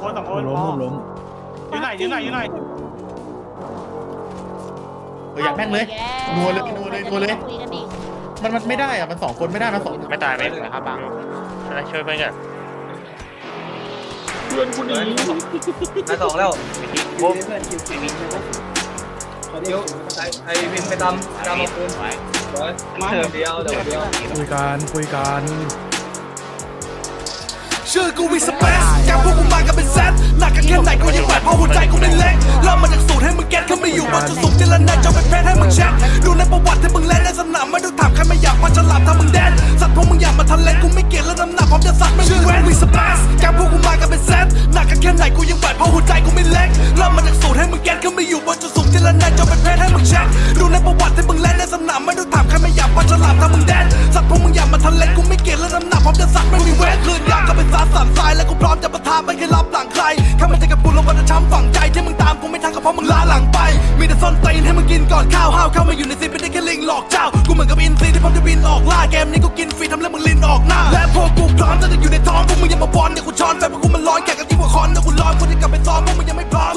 คนสองคมุนมล้มมุมล้มยืนไหนยืนไหนยืนไหนเอออยากแม่งเลย นัวเลยนัวเลยนัวเลย คุยกันอีกมันมันไม่ได้อะมันสองคนไม่ได้มันสองไม่ตายไม่ตายครับบังอะไรช่วยเพื่อนกันเพื่อนกูหนีนายสองแล้วบุ๊บเดี๋ยวไอไอวินไปตามตามมาปืนร้อยเดี๋ยวเดียวเดี๋ยวเดียวคุยกันคุยกันชื่อกูวิ หนักกันแค่ไหนกูยังไหวเพราะหัวใจกูได้เล็กเริ่มมาจากสูตรให้มึงแก๊สเขาไม่อยู่บนจุดสูงเจรนาจะเป็นเพชรให้มึงแชทดูในประวัติที่มึงเล่นในสนามไม่ดูถามใครไม่อยากมาฉลาดถ้ามึงแดนสัตว์พวกมึงอยากมาทันเลกูไม่เกี่ยงแล้วน้ำหนักพร้อมจะสัตว์ไม่ชื่อกูวิสปซแกพวกกูมากันเป็นแซดหนักกันแค่ไหนกูยังไหวเพราะหัวใจกูไม่เล็กเริ่มมาจากสูตรให้มึงแก๊สเขาไม่อยู่บนจุดสูงเจรนาจะเป็นเพชรให้มึงแชทดูในประวัติที่มึงเล่นในสนามไม่ดูถามใครไม่อยากมาฉลาดถ้ามึงแดนสัตว์พวกมึงอยากมาทันเลกูไม่เกี่ยงแล้วน้ำหนักพร้อม จะประทานไม่เคยรับหลังใครถ้ามันจะกับกูลงวันจะช้ำฝังใจที่มึงตามกูไม่ทันก็เพราะมึงล้าหลังไป มีแต่ส้นตีนให้มึงกินก่อนข้าวห้าวเข้ามาอยู่ในซีนเป็นได้แค่ลิงหลอกเจ้า กูเหมือนกับอินซีที่พร้อมจะบินออกล่าเกมนี้กูกินฟรีทำแล้วมึงลินออกหน้า และพวกกูพร้อมจะอยู่ในท้องพวกมึงอย่ามาบอลเดี๋ยวกูช้อนแฟนพวกกูมันร้อนแข่กันที่หัวคอนเดี๋ยวกูร้อนคนที่กลับไปซ้อมกูมึงยังไม่พร้อม